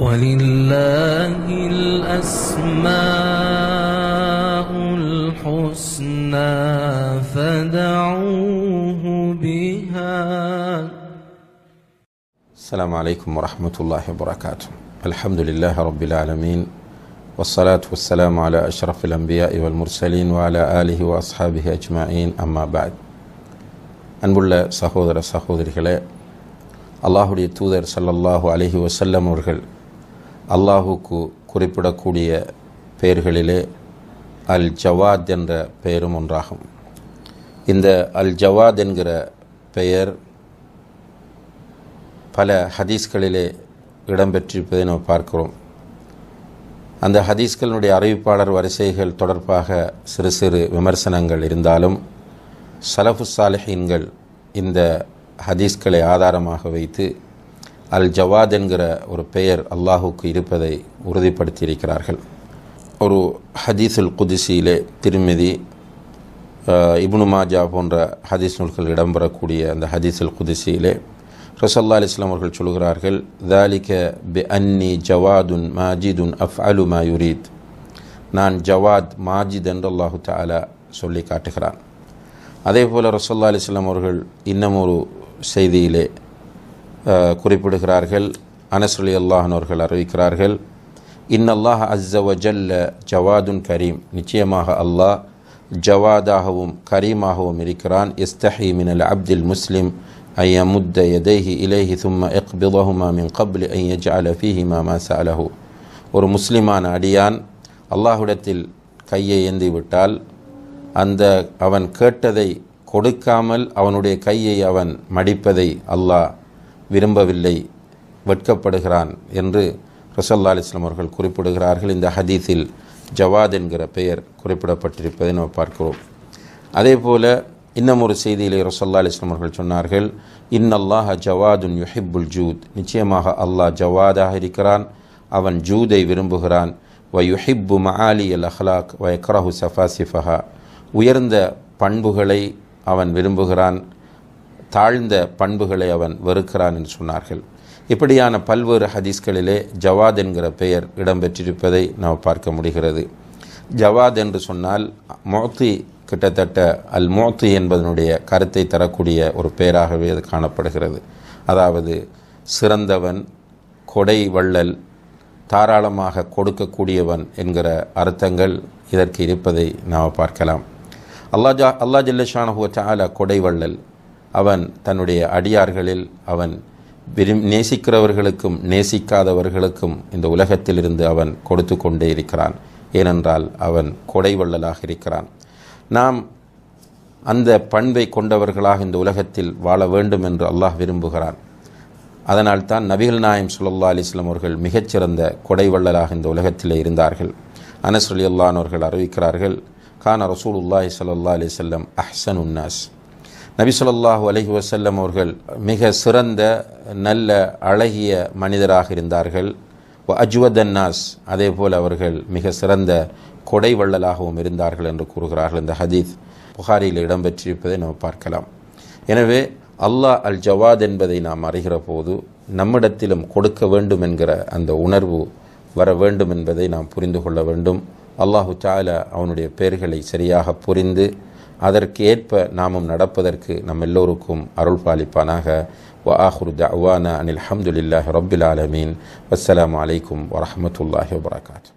ولله الأسماء الحسنى فدعوه بها السلام عليكم ورحمة الله وبركاته الحمد لله رب العالمين والصلاة والسلام على أشرف الأنبياء والمرسلين وعلى آله وأصحابه أجمعين أما بعد அன்புள்ள சகோதர சகோதரிகளே அல்லாஹுடைய தூதர் ஸல்லல்லாஹு அலைஹி வஸல்லம் அவர்கள் அல்லாஹுக்கு குறிப்பிடக்கூடிய பெயர்களிலே அல் ஜவாத் என்ற பெயரும் ஒன்றாகும். இந்த அல் ஜவாத் என்கிற பெயர் பல ஹதீஸ்களிலே இடம்பெற்றிருப்பதை நாம் பார்க்கிறோம். அந்த ஹதீஸ்களினுடைய அறிவிப்பாளர் வரிசைகள் தொடர்பாக சிறு சிறு விமர்சனங்கள் இருந்தாலும் சலஃபு சாலிஹீன்கள் இந்த ஹதீஸ்களை ஆதாரமாக வைத்து அல் ஜவாத் என்கிற ஒரு பெயர் அல்லாஹுக்கு இருப்பதை உறுதிப்படுத்தியிருக்கிறார்கள். ஒரு ஹதீஸுல் குதிசியிலே திருமிதி இப்னு மாஜா போன்ற ஹதீஸ் நூல்கள் இடம்பெறக்கூடிய அந்த ஹதீஸுல் குதிசியிலே ரசல்லா அலிஸ்லாம் அவர்கள் சொல்கிறார்கள் தாலிக பி அன்னி ஜவாதுன் மாஜிதுன் அஃப் அலு மாயுரீத் நான் ஜவாத் மாஜித் என்று அல்லாஹு தாலா சொல்லி காட்டுகிறான். அதே போல் ரசல்லா அலிஸ்லாம் அவர்கள் இன்னமொரு ஒரு செய்தியிலே குறிப்பிடுகிறார்கள். அனசுலி அல்லாஹனோர்கள் அறிவிக்கிறார்கள். இன்னல்லாஹ் அஸ்ஸவ ஜல்ல ஜவாதுன் கரீம். நிச்சயமாக அல்லாஹ் ஜவாதாகவும் கரீமாகவும் இருக்கிறான். எஸ்தஹி மினல் அப்தில் முஸ்லிம் ஐயமுத்த எதைஹி இலேஹி சும்ம எக்பிதஹுமா மின் கப்லி ஐயஜ் அலஃபிஹிமா மாச அலஹு ஒரு முஸ்லிமான அடியான் அல்லாஹுடத்தில் கையை ஏந்திவிட்டால் அந்த அவன் கேட்டதை கொடுக்காமல் அவனுடைய கையை அவன் மடிப்பதை அல்லாஹ் விரும்பவில்லை வெட்கப்படுகிறான் என்று ரசல்லா அலிஸ்லாம் அவர்கள் குறிப்பிடுகிறார்கள். இந்த ஹதீஸில் ஜவாத் என்கிற பெயர் குறிப்பிடப்பட்டிருப்பதை நாம் பார்க்கிறோம். அதே போல இன்னும் ஒரு செய்தியிலே ரசல்லா அலிஸ்லாம் அவர்கள் சொன்னார்கள் இன்னல்லாஹ ஜவாதுன் யுஹிப்புல் ஜூத். நிச்சயமாக அல்லாஹ் ஜவாதாக இருக்கிறான் அவன் ஜூதை விரும்புகிறான். வ யுஹிப்பு மஹாலி அல் அஹ்லாக் வ சஃபா சஃபாசிஃபஹா. உயர்ந்த பண்புகளை அவன் விரும்புகிறான். தாழ்ந்த பண்புகளை அவன் வெறுக்கிறான் என்று சொன்னார்கள். இப்படியான பல்வேறு ஹதீஸ்களிலே ஜவாத் என்கிற பெயர் இடம்பெற்றிருப்பதை நாம் பார்க்க முடிகிறது. ஜவாத் என்று சொன்னால் மோத்தி கிட்டத்தட்ட அல் மோத்தி என்பதனுடைய கருத்தை தரக்கூடிய ஒரு பெயராகவே அது காணப்படுகிறது. அதாவது சிறந்தவன் கொடை வள்ளல் தாராளமாக கொடுக்கக்கூடியவன் என்கிற அர்த்தங்கள் இதற்கு இருப்பதை நாம் பார்க்கலாம். அல்லா ஜா அல்லா ஜல்லஷானஹுவ சாலா கொடை வள்ளல் அவன் தன்னுடைய அடியார்களில் அவன் விரும் நேசிக்கிறவர்களுக்கும் நேசிக்காதவர்களுக்கும் இந்த உலகத்திலிருந்து அவன் கொடுத்து கொண்டே இருக்கிறான். ஏனென்றால் அவன் கொடை வள்ளலாக இருக்கிறான். நாம் அந்த பண்பை கொண்டவர்களாக இந்த உலகத்தில் வாழ வேண்டும் என்று அல்லாஹ் விரும்புகிறான். அதனால் தான் நபிகள் நாயம் சுல்லா அலிஸ்லாம் அவர்கள் மிகச்சிறந்த கொடை வள்ளலாக இந்த உலகத்திலே இருந்தார்கள். அனஸ் அலி அல்லான் அவர்கள் அறிவிக்கிறார்கள் கான ரசூலுல்லாஹி சல்லா அலி செல்லம் அஹ்சன் உன்னாஸ் நபி ஸல்லல்லாஹு அலைஹி அவர்கள் மிக சிறந்த நல்ல அழகிய மனிதராக இருந்தார்கள். அஜ்வதன்னாஸ் அதே போல் அவர்கள் மிக சிறந்த கொடை வள்ளலாகவும் இருந்தார்கள் என்று கூறுகிறார்கள் இந்த ஹதீஸ். புகாரியில் இடம்பெற்றிருப்பதை நாம் பார்க்கலாம். எனவே அல்லாஹ் அல் ஜவாத் என்பதை நாம் அறிகிற போது நம்மிடத்திலும் கொடுக்க வேண்டும் என்கிற அந்த உணர்வு வர வேண்டும் என்பதை நாம் புரிந்து கொள்ள வேண்டும். அல்லாஹு சாலா அவனுடைய பெயர்களை சரியாக புரிந்து அதற்கு ஏற்ப நாமும் நடப்பதற்கு நம் எல்லோருக்கும் அருள் பாலிப்பானாக வ ஆஹுரு தவானா அனில் அஹமதுல்லாஹ் ரபில் ஆலமீன். வஸ்ஸலாம் அலைக்கும் வரமத்துல்லாஹி வபரகாத்து